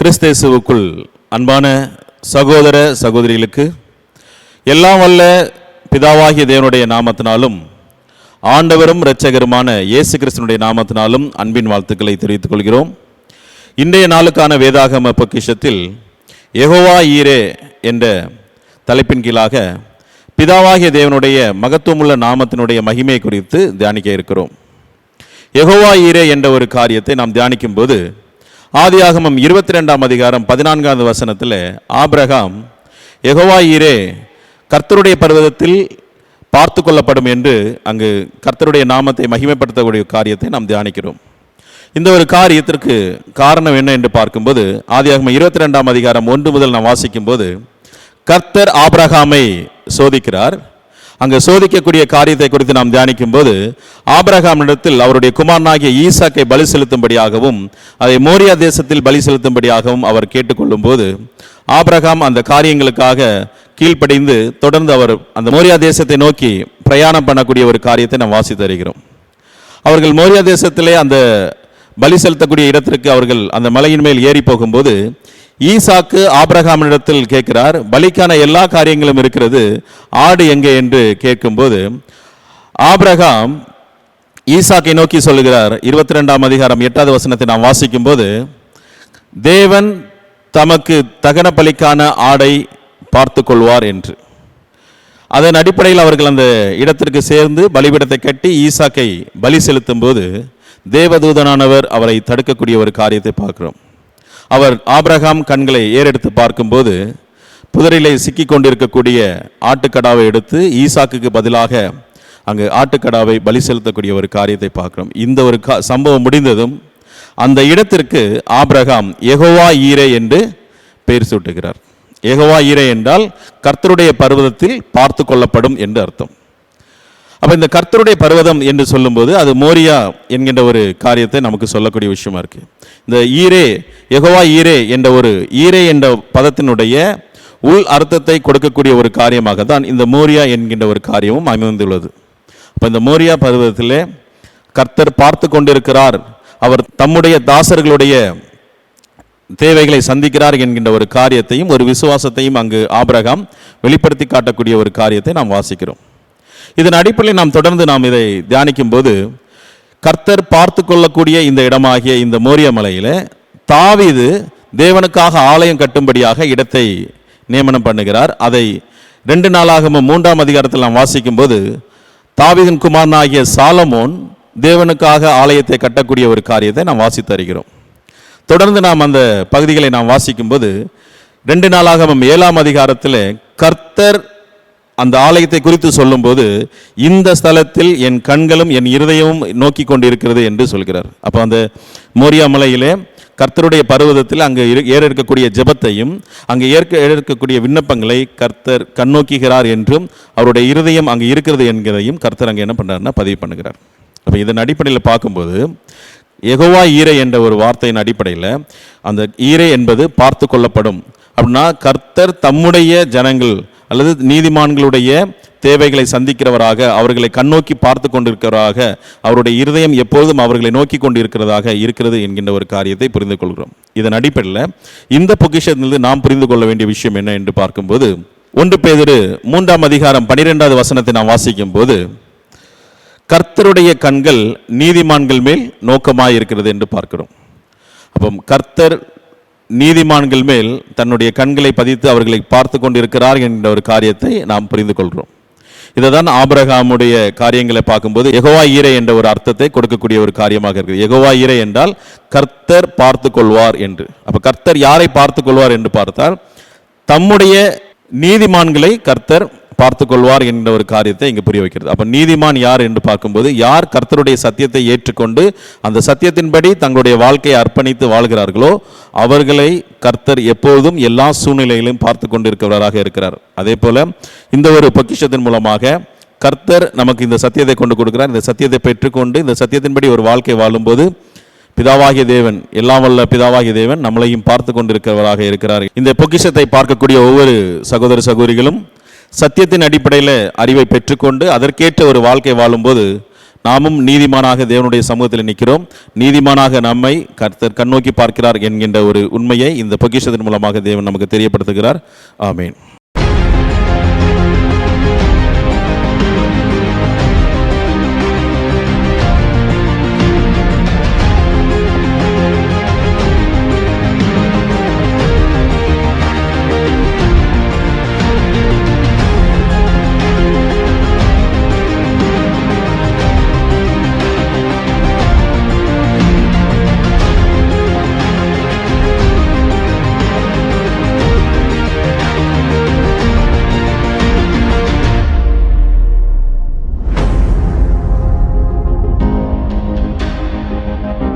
கிறிஸ்தேசுவுக்குள் அன்பான சகோதர சகோதரிகளுக்கு எல்லாம் வல்ல பிதாவாகிய தேவனுடைய நாமத்தினாலும் ஆண்டவரும் இரட்சகருமான இயேசு கிறிஸ்தனுடைய நாமத்தினாலும் அன்பின் வாழ்த்துக்களை தெரிவித்துக் கொள்கிறோம். இன்றைய நாளுக்கான வேதாகம பொக்கிஷத்தில் எகோவா ஈரே என்ற தலைப்பின் கீழாக பிதாவாகிய தேவனுடைய மகத்துவமுள்ள நாமத்தினுடைய மகிமை குறித்து தியானிக்க இருக்கிறோம். எகோவா ஈரே என்ற ஒரு காரியத்தை நாம் தியானிக்கும் போது ஆதியாகமம் இருபத்தி ரெண்டாம் அதிகாரம் பதினான்காவது வசனத்தில் ஆபிரகாம் யெகோவா கர்த்தருடைய பர்வதத்தில் பார்த்து கொள்ளப்படும் என்று அங்கு கர்த்தருடைய நாமத்தை மகிமைப்படுத்தக்கூடிய காரியத்தை நாம் தியானிக்கிறோம். இந்த ஒரு காரியத்திற்கு காரணம் என்ன என்று பார்க்கும்போது ஆதியாகமம் இருபத்தி ரெண்டாம் அதிகாரம் ஒன்று முதல் நாம் வாசிக்கும்போது கர்த்தர் ஆபிரகாமை சோதிக்கிறார். அங்கு சோதிக்கக்கூடிய காரியத்தை குறித்து நாம் தியானிக்கும் போது ஆபிரகாமிடத்தில் அவருடைய குமாரனாகிய ஈசாக்கை பலி செலுத்தும்படியாகவும் அதை மோரியா தேசத்தில் பலி செலுத்தும்படியாகவும் அவர் கேட்டுக்கொள்ளும் போது ஆபரகாம் அந்த காரியங்களுக்காக கீழ்ப்படிந்து தொடர்ந்து அவர் அந்த மோரியா தேசத்தை நோக்கி பிரயாணம் பண்ணக்கூடிய ஒரு காரியத்தை நாம் வாசித்து வருகிறோம். அவர்கள் மோரியா தேசத்திலே அந்த பலி செலுத்தக்கூடிய இடத்திற்கு அவர்கள் அந்த மலையின் மேல் ஏறி போகும்போது ஈசாக்கு ஆபிரகாமிடத்தில் கேட்கிறார் பலிக்கான எல்லா காரியங்களும் இருக்கிறது ஆடு எங்கே? என்று கேட்கும்போது ஆபிரகாம் ஈசாக்கை நோக்கி சொல்லுகிறார். இருபத்தி ரெண்டாம் அதிகாரம் எட்டாவது வசனத்தை நாம் வாசிக்கும்போது தேவன் தமக்கு தகன பலிக்கான ஆடை பார்த்து கொள்வார் என்று. அதன் அடிப்படையில் அவர்கள் அந்த இடத்திற்கு சேர்ந்து பலிபீடத்தை கட்டி ஈசாக்கை பலி செலுத்தும் போது தேவதூதனானவர் அவரை தடுக்கக்கூடிய ஒரு காரியத்தை பார்க்கிறோம். அவர் ஆபிரகாம் கண்களை ஏறெடுத்து பார்க்கும்போது புதரிலே சிக்கி கொண்டிருக்கக்கூடிய ஆட்டுக்கடாவை எடுத்து ஈசாக்குக்கு பதிலாக அங்கு ஆட்டுக்கடாவை பலி செலுத்தக்கூடிய ஒரு காரியத்தை பார்க்கிறோம். இந்த ஒரு கா சம்பவம் முடிந்ததும் அந்த இடத்திற்கு ஆபிரகாம் எகோவா ஈரே என்று பெயர் சூட்டுகிறார். எகோவா ஈரே என்றால் கர்த்தருடைய பர்வதத்தில் பார்த்து கொள்ளப்படும் என்று அர்த்தம். அப்போ இந்த கர்த்தருடைய பர்வதம் என்று சொல்லும்போது அது மோரியா என்கின்ற ஒரு காரியத்தை நமக்கு சொல்லக்கூடிய விஷயமா இருக்கு. இந்த ஈரே எகோவா ஈரே என்ற ஒரு ஈரே என்ற பதத்தினுடைய உள் அர்த்தத்தை கொடுக்கக்கூடிய ஒரு காரியமாக தான் இந்த மோரியா என்கின்ற ஒரு காரியமும் அமைந்துள்ளது. அப்போ இந்த மோரியா பர்வதத்திலே கர்த்தர் பார்த்து கொண்டிருக்கிறார். அவர் தம்முடைய தாசர்களுடைய தேவைகளை சந்திக்கிறார் என்கின்ற ஒரு காரியத்தையும் ஒரு விசுவாசத்தையும் அங்கு ஆபிரகாம் வெளிப்படுத்தி காட்டக்கூடிய ஒரு காரியத்தை நாம் வாசிக்கிறோம். இதன் அடிப்படையில் நாம் தொடர்ந்து நாம் இதை தியானிக்கும் போது கர்த்தர் பார்த்து கொள்ளக்கூடிய இந்த இடமாகிய இந்த மோரிய மலையில் தாவீது தேவனுக்காக ஆலயம் கட்டும்படியாக இடத்தை நியமனம் பண்ணுகிறார். அதை ரெண்டு நாளாகவும் மூன்றாம் அதிகாரத்தில் நாம் வாசிக்கும்போது தாவிதன் குமாரனாகிய சாலமோன் தேவனுக்காக ஆலயத்தை கட்டக்கூடிய ஒரு காரியத்தை நாம் வாசித்து வருகிறோம் தொடர்ந்து நாம் அந்த பகுதிகளை நாம் வாசிக்கும்போது ரெண்டு நாளாகவும் ஏழாம் அதிகாரத்தில் கர்த்தர் அந்த ஆலயத்தை குறித்து சொல்லும்போது இந்த ஸ்தலத்தில் என் கண்களும் என் இருதயமும் நோக்கி கொண்டிருக்கிறது என்று சொல்கிறார். அப்போ அந்த மோரியா மலையிலே கர்த்தருடைய பருவதத்தில் அங்கே இரு ஏற இருக்கக்கூடிய ஜெபத்தையும் அங்கே ஏற்க இருக்கக்கூடிய விண்ணப்பங்களை கர்த்தர் கண்ணோக்குகிறார் என்றும் அவருடைய இருதயம் அங்கே இருக்கிறது என்கிறதையும் கர்த்தர் அங்கே என்ன பண்ணுறாருன்னா பதிவு பண்ணுகிறார். அப்போ இதன் அடிப்படையில் பார்க்கும்போது எகோவா ஈரை என்ற ஒரு வார்த்தையின் அடிப்படையில் அந்த ஈரை என்பது பார்த்து கொள்ளப்படும். அப்படின்னா கர்த்தர் தம்முடைய ஜனங்கள் அல்லது நீதிமான்களுடைய தேவைகளை சந்திக்கிறவராக அவர்களை கண்ணோக்கி பார்த்து கொண்டிருக்கிறவராக அவருடைய இருதயம் எப்பொழுதும் அவர்களை நோக்கி கொண்டிருக்கிறதாக இருக்கிறது என்கின்ற ஒரு காரியத்தை புரிந்து கொள்கிறோம். இதன் அடிப்படையில் இந்த பொக்கிஷத்திலிருந்து நாம் புரிந்து கொள்ள வேண்டிய விஷயம் என்ன என்று பார்க்கும்போது ஒன்று பேதிரு மூன்றாம் அதிகாரம் பனிரெண்டாவது வசனத்தை நாம் வாசிக்கும் போது கர்த்தருடைய கண்கள் நீதிமான்கள் மேல் நோக்கமாக இருக்கிறது என்று பார்க்கிறோம். அப்போ கர்த்தர் நீதிமான்கள் மேல் தன்னுடைய கண்களை பதித்து அவர்களை பார்த்து கொண்டிருக்கிறார் என்ற ஒரு காரியத்தை நாம் புரிந்து கொள்கிறோம். இதை தான் ஆபரகாமுடைய காரியங்களை பார்க்கும்போது எகோவா ஈரை என்ற ஒரு அர்த்தத்தை கொடுக்கக்கூடிய ஒரு காரியமாக இருக்குது. எகோவா ஈரை என்றால் கர்த்தர் பார்த்து கொள்வார் என்று. அப்போ கர்த்தர் யாரை பார்த்து கொள்வார் என்று பார்த்தால் தம்முடைய நீதிமான்களை கர்த்தர் பார்த்து கொள்வார் என்ற ஒரு காரியத்தை இங்கே புரிய வைக்கிறது. அப்போ நீதிமான் யார் என்று பார்க்கும்போது யார் கர்த்தருடைய சத்தியத்தை ஏற்றுக்கொண்டு அந்த சத்தியத்தின்படி தங்களுடைய வாழ்க்கையை அர்ப்பணித்து வாழ்கிறார்களோ அவர்களை கர்த்தர் எப்பொழுதும் எல்லா சூழ்நிலைகளையும் பார்த்து கொண்டிருக்கிறவராக இருக்கிறார். அதே போல இந்த ஒரு பொக்கிஷத்தின் மூலமாக கர்த்தர் நமக்கு இந்த சத்தியத்தை கொண்டு கொடுக்கிறார். இந்த சத்தியத்தை பெற்றுக்கொண்டு இந்த சத்தியத்தின்படி ஒரு வாழ்க்கை வாழும்போது பிதாவாகிய தேவன் எல்லாம் வல்ல பிதாவாகிய தேவன் நம்மளையும் பார்த்து கொண்டிருக்கிறவராக இருக்கிறார். இந்த பொக்கிஷத்தை பார்க்கக்கூடிய ஒவ்வொரு சகோதர சகோதரிகளும் சத்தியத்தின் அடிப்படையில் அறிவை பெற்றுக்கொண்டு அதற்கேற்ற ஒரு வாழ்க்கை வாழும்போது நாமும் நீதிமானாக தேவனுடைய சமூகத்தில் நிற்கிறோம். நீதிமானாக நம்மை கர்த்தர் கண்ணோக்கி பார்க்கிறார் என்கின்ற ஒரு உண்மையை இந்த பொக்கிஷத்தின் மூலமாக தேவன் நமக்கு தெரியப்படுத்துகிறார். ஆமீன்.